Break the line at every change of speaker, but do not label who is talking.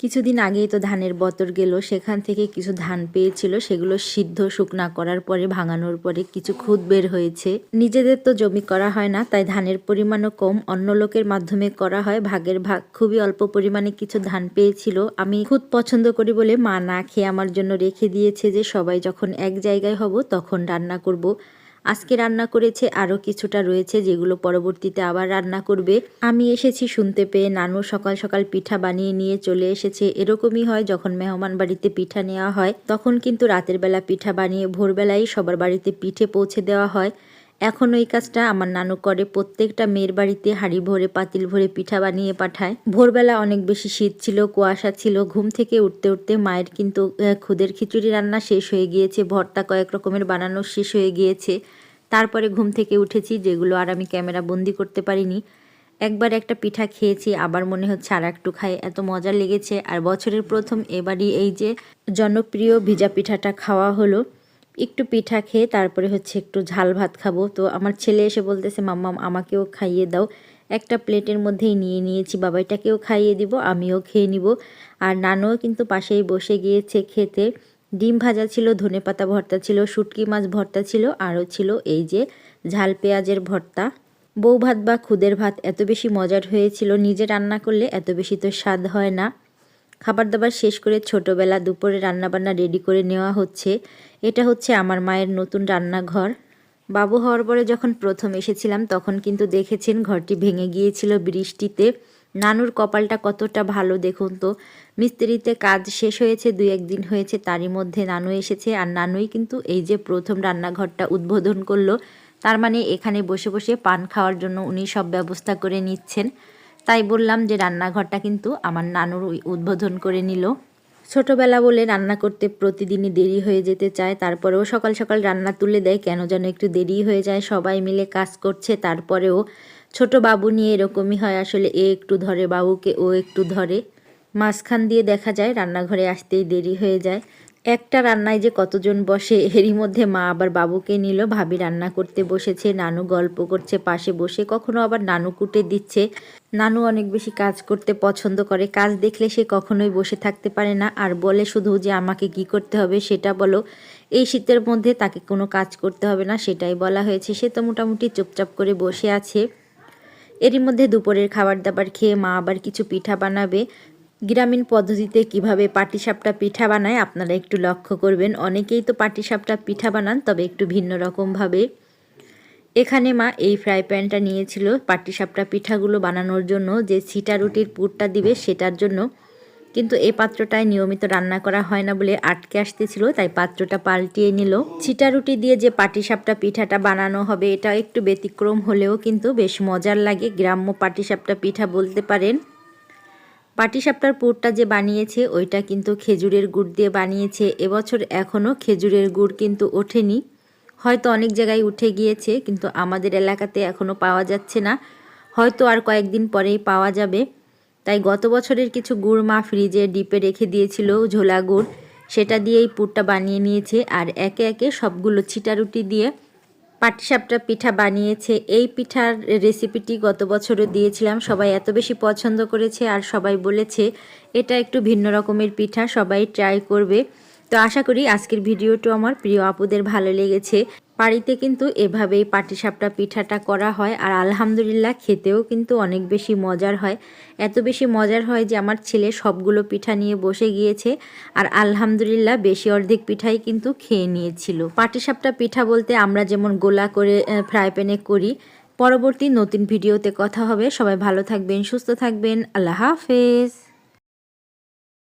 কিছুদিন আগেই তো ধানের বতর গেল, সেখান থেকে কিছু ধান পেয়েছিল, সেগুলো সিদ্ধ শুকনা করার পরে, ভাঙানোর পরে কিছু খুদ বের হয়েছে। নিজেদের তো জমি করা হয় না, তাই ধানের পরিমাণও কম। অন্য লোকের মাধ্যমে করা হয়, ভাগের ভাগ। খুবই অল্প পরিমাণে কিছু ধান পেয়েছিল। আমি খুদ পছন্দ করি বলে মা না খেয়ে আমার জন্য রেখে দিয়েছে যে, সবাই যখন এক জায়গায় হব, তখন রান্না করব। আজকে রান্না করেছে আরও কিছুটা রয়েছে যেগুলো পরবর্তীতে আবার রান্না করবে। আমি এসেছি শুনতে পেয়ে নানু সকাল সকাল পিঠা বানিয়ে নিয়ে চলে এসেছে। এরকমই হয় যখন মেহমান বাড়িতে পিঠা নেওয়া হয়, তখন কিন্তু রাতের বেলা পিঠা বানিয়ে ভোরবেলায় সবার বাড়িতে পিঠে পৌঁছে দেওয়া হয়। এখন ওই কাজটা আমার নানু করে। প্রত্যেকটা মেয়ের বাড়িতে হাড়ি ভরে, পাতিল ভরে পিঠা বানিয়ে পাঠায়। ভোরবেলা অনেক বেশি শীত ছিল, কুয়াশা ছিল। ঘুম থেকে উঠতে উঠতে মায়ের কিন্তু খুদের খিচুড়ি রান্না শেষ হয়ে গিয়েছে। ভর্তা কয়েক রকমের বানানো শেষ হয়ে গিয়েছে। তারপরে ঘুম থেকে উঠেছি, যেগুলো আর আমি ক্যামেরা বন্দি করতে পারিনি। একবার একটা পিঠা খেয়েছি, আবার মনে হচ্ছে আর একটু খাই। এত মজা লেগেছে। আর বছরের প্রথম এবারই এই যে জনপ্রিয় ভিজা পিঠাটা খাওয়া হলো। একটু পিঠা খেয়ে তারপরে হচ্ছে একটু ঝাল ভাত খাব। তো আমার ছেলে এসে বলতেছে মাম্মাম আমাকেও খাইয়ে দাও। একটা প্লেটের মধ্যেই নিয়ে নিয়েছি বাবাইটাকেও খাইয়ে দিব, আমিও খেয়ে নিব। আর নানুও কিন্তু পাশেই বসে গিয়েছে খেতে। ডিম ভাজা ছিল, ধনে পাতা ভর্তা ছিল, শুটকি মাছ ভর্তা ছিল, আরও ছিল এই যে ঝাল পেঁয়াজের ভর্তা। বউ ভাত বা খুদের ভাত এত বেশি মজার হয়েছিল, নিজে রান্না করলে এত বেশি তো স্বাদ হয় না। খাবার দাবার শেষ করে ছোটোবেলা দুপুরে রান্নাবান্না রেডি করে নেওয়া হচ্ছে। এটা হচ্ছে আমার মায়ের নতুন রান্নাঘর। বাবু হওয়ার পরে যখন প্রথম এসেছিলাম, তখন কিন্তু দেখেছেন ঘরটি ভেঙে গিয়েছিল বৃষ্টিতে। নানুর কপালটা কতটা ভালো দেখুন তো। মিস্ত্রিতে কাজ শেষ হয়েছে, দুই একদিন হয়েছে, তারই মধ্যে নানু এসেছে। আর নানুই কিন্তু এই যে প্রথম রান্নাঘরটা উদ্বোধন করল, তার মানে এখানে বসে বসে পান খাওয়ার জন্য উনি সব ব্যবস্থা করে নিচ্ছেন। তাই বললাম যে রান্নাঘরটা কিন্তু আমার নানুর উদ্বোধন করে নিল। ছোটবেলা বলে রান্না করতে প্রতিদিনই দেরি হয়ে যেতে চায়, তারপরেও সকাল সকাল রান্না তুলে দেয়, কেন যেন একটু দেরি হয়ে যায়। সবাই মিলে কাজ করছে, তারপরেও ছোট বাবু নিয়ে এরকমই হয়, আসলে এ একটু ধরে, বাবুকে ও একটু ধরে। মাঝখান দিয়ে দেখা যায়, রান্নাঘরে আসতেই দেরি হয়ে যায়। একটা রান্নায় যে কতজন বসে, এরই মধ্যে মা আবার বাবুকে নিল। ভাবি রান্না করতে বসেছে, নানু গল্প করছে, পাশে বসে কখনো আবার নানু কুটে দিচ্ছে। নানু অনেক বেশি কাজ করতে পছন্দ করে, কাজ দেখলে সে কখনোই বসে থাকতে পারে না। আর বলে শুধু যে আমাকে কি করতে হবে সেটা বলো, এই শীতের মধ্যে তাকে কোনো কাজ করতে হবে না, সেটাই বলা হয়েছে। সে তো মোটামুটি চুপচাপ করে বসে আছে। এরই মধ্যে দুপুরের খাবার দাবার খেয়ে মা আবার কিছু পিঠা বানাবে। গ্রামীণ পদ্ধতিতে কীভাবে পাটিসাপটা পিঠা বানায় আপনারা একটু লক্ষ্য করবেন। অনেকেই তো পাটিসাপটা পিঠা বানান, তবে একটু ভিন্ন রকমভাবে এখানে মা এই ফ্রাই প্যানটা নিয়েছিল পাটিসাপটা পিঠাগুলো বানানোর জন্য। যে ছিটা রুটির পুরটা দিবে সেটার জন্য। কিন্তু এই পাত্রটায় নিয়মিত রান্না করা হয় না বলে আটকে আসতেছিল, তাই পাত্রটা পাল্টিয়ে নিল। ছিটা রুটি দিয়ে যে পাটিসাপটা পিঠাটা বানানো হবে, এটা একটু ব্যতিক্রম হলেও কিন্তু বেশ মজার লাগে। গ্রাম্য পাটিসাপটা পিঠা বলতে পারেন। পাটিসাপটার পুরটা যে বানিয়েছে, ওইটা কিন্তু খেজুরের গুড় দিয়ে বানিয়েছে। এবছর এখনও খেজুরের গুড় কিন্তু ওঠেনি। হয়তো অনেক জায়গায় উঠে গিয়েছে, কিন্তু আমাদের এলাকাতে এখনও পাওয়া যাচ্ছে না। হয়তো আর কয়েকদিন পরেই পাওয়া যাবে। তাই গত বছরের কিছু গুড় মা ফ্রিজে ডিপে রেখে দিয়েছিল ঝোলা গুড়। সেটা দিয়েই পুরটা বানিয়ে নিয়েছে, আর একে একে সবগুলো ছিটা রুটি দিয়ে পাটিসাপটা পিঠা বানিয়েছে। এই পিঠার রেসিপিটি গত বছরও দিয়েছিলাম। সবাই এত বেশি পছন্দ করেছে আর সবাই বলেছে, এটা একটু ভিন্ন রকমের পিঠা, সবাই ট্রাই করবে। তো আশা করি আজকের ভিডিওটা আমার প্রিয় আপুদের ভালো লেগেছে। বাড়িতে কিন্তু এভাবেই পাটিসাপটা পিঠাটা করা হয় আর আলহামদুলিল্লাহ খেতেও কিন্তু অনেক বেশি মজার হয়। এত বেশি মজার হয় যে আমার ছেলে সবগুলো পিঠা নিয়ে বসে গিয়েছে আর আলহামদুলিল্লাহ বেশি অর্ধেক পিঠাই কিন্তু খেয়ে নিয়েছিল। পাটিসাপটা পিঠা বলতে আমরা যেমন গোলা করে ফ্রাই প্যানে করি। পরবর্তী নতুন ভিডিওতে কথা হবে। সবাই ভালো থাকবেন, সুস্থ থাকবেন। আল্লাহ হাফেজ।